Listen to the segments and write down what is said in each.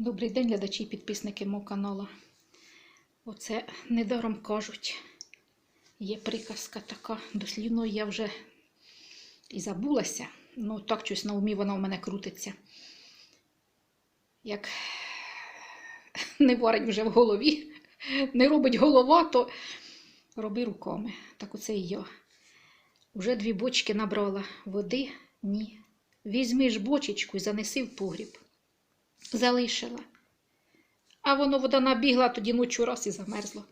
Добрий день, глядачі і підписники мого каналу. Оце недаром кажуть. Є приказка така, дослівно я вже і забулася. Ну, так щось на умі вона у мене крутиться. Як не варить вже в голові, не робить голова, то роби руками. Так оце і я. Уже дві бочки набрала води, ні. Візьми ж бочечку і занеси в погріб залишила. А воно вода набігла, тоді ночу раз і замерзла.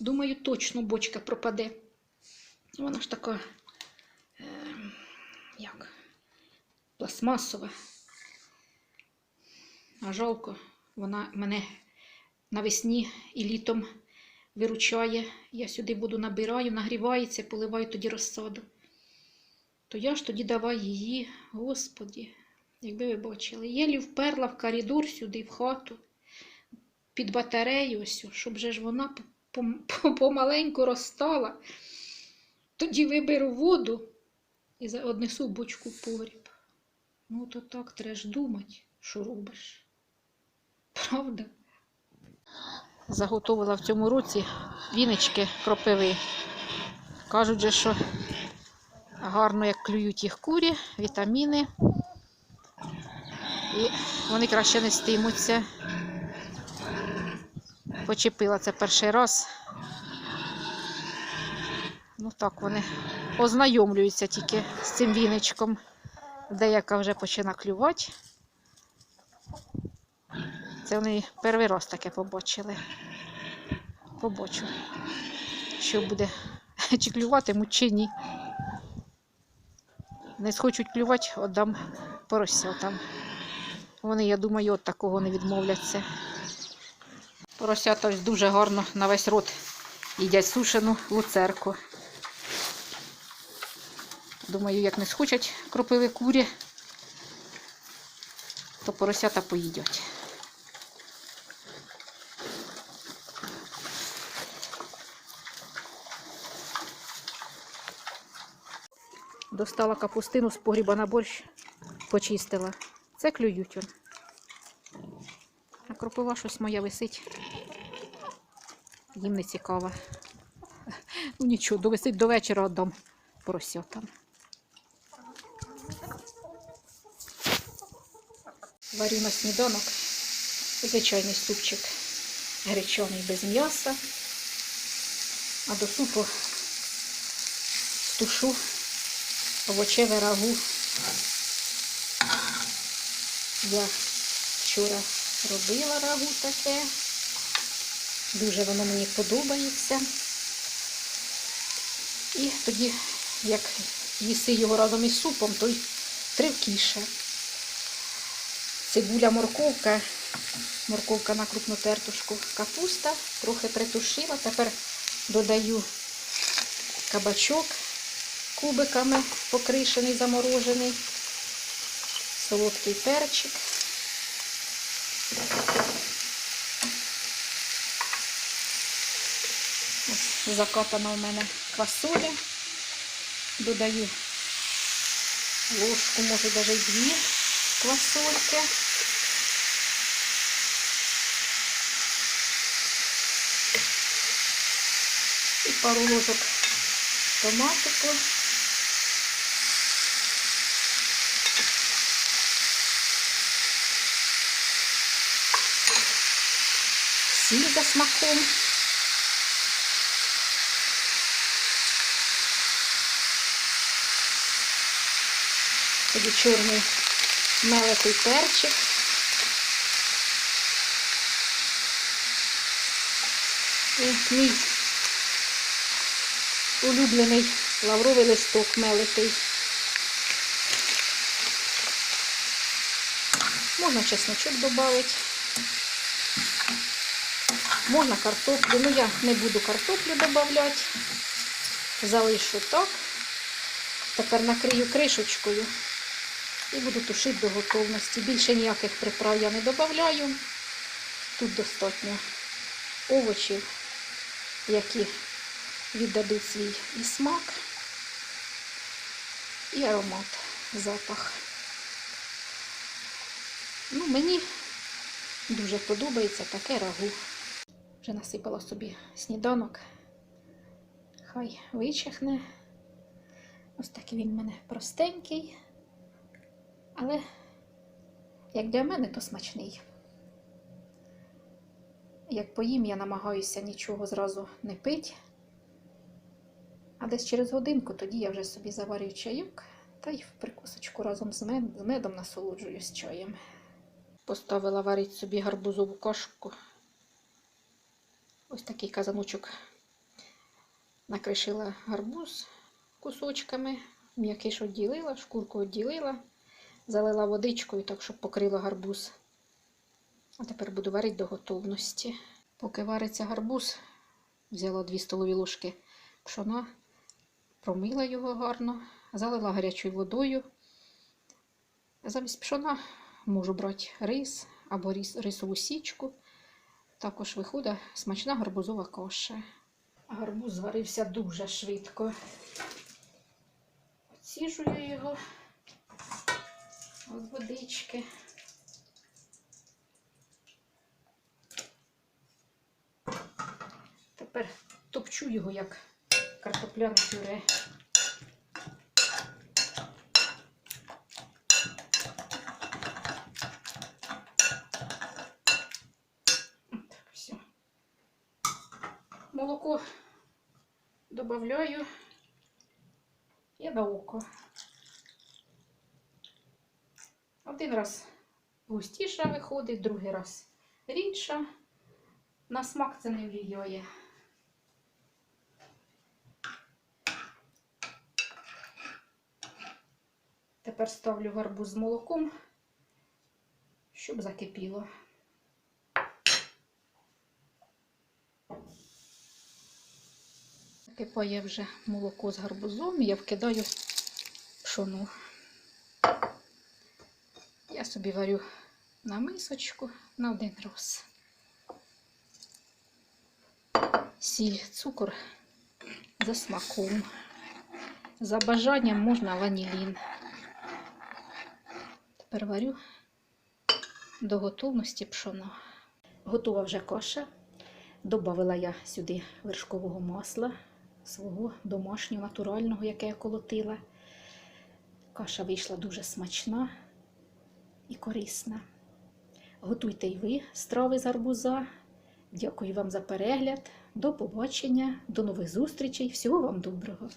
Думаю, точно бочка пропаде. Вона ж така, е, як, пластмасова. А жалко, вона мене навесні і літом виручає. Я сюди воду набираю, нагрівається, поливаю тоді розсаду. То я ж тоді давай її, Господі. Якби ви бачили, єлі вперла в коридор сюди, в хату, під батарею, ось, щоб же ж вона пом- пом- помаленьку розстала. Тоді виберу воду і однесу бочку в погріб. Ну, то так треба ж думати, що робиш. Правда? Заготовила в цьому році віночки кропиви. Кажуть же, що гарно, як клюють їх курі, вітаміни. І вони краще не стимуться. Почепила це перший раз. Ну так вони ознайомлюються тільки з цим віничком. Деяка вже почина клювати. Це вони перший раз таке побачили. Побачу, що буде, чи клюватимуть, чи ні. Не схочуть клювати, віддам поросятам. Вони, я думаю, от такого не відмовляться. Поросята дуже гарно на весь рот їдять сушену луцерку. Думаю, як не схочуть кропиви курі, то поросята поїдять. Достала капустину з погріба на борщ, почистила. Це клюють. А кропива щось моя висить. Їм не цікаво. Ну нічого, довисить до вечора віддам поросятам. Варю на сніданок звичайний супчик гречаний без м'яса. А до супу тушу овочеве рагу. Я вчора робила рагу таке. Дуже воно мені подобається. І тоді, як їси його разом із супом, то й тривкіше. Цибуля, морковка, морковка на крупну тертушку, капуста, трохи притушила. Тепер додаю кабачок кубиками покришений, заморожений, солодкий перчик. Ось закатана у мене квасоля. Додаю ложку, може навіть дві квасольки. І пару ложок томатику. Сіль за смаком. Тоді чорний меликий перчик. І мій улюблений лавровий листок мелитий. Можна чесночок додати. Можна картоплю. Ну я не буду картоплю додавати. Залишу так. Тепер накрию кришечкою і буду тушити до готовності. Більше ніяких приправ я не додаю. Тут достатньо овочів, які віддадуть свій і смак, і аромат, запах. Ну, мені дуже подобається таке рагу. Вже насипала собі сніданок. Хай вичихне. Ось такий він в мене простенький. Але, як для мене, то смачний. Як поїм, я намагаюся нічого зразу не пити. А десь через годинку тоді я вже собі заварюю чайок та й в прикусочку разом з медом насолоджуюсь чаєм. Поставила варити собі гарбузову кашку. Ось такий казаночок. Накришила гарбуз кусочками, м'який ж відділила, шкурку відділила, залила водичкою, так, щоб покрила гарбуз. А тепер буду варити до готовності. Поки вариться гарбуз, взяла 2 столові ложки пшона, промила його гарно, залила гарячою водою. Замість пшона можу брати рис або рис, рисову січку. Також виходить смачна гарбузова каша. Гарбуз зварився дуже швидко. Оціжую його від водички. Тепер топчу його як картопляне пюре. От, все. Молоко добавляю і на око. Один раз густіша виходить, другий раз рідша. На смак це не влияє. Тепер ставлю гарбуз з молоком, щоб закипіло. Закипає вже молоко з гарбузом, я вкидаю пшону. Я собі варю на мисочку на один раз. Сіль, цукор за смаком. За бажанням можна ванілін. Тепер варю до готовності пшона. Готова вже каша. Добавила я сюди вершкового масла свого домашнього, натурального, яке я колотила. Каша вийшла дуже смачна і корисна. Готуйте й ви страви з арбуза. Дякую вам за перегляд. До побачення, до нових зустрічей. Всього вам доброго!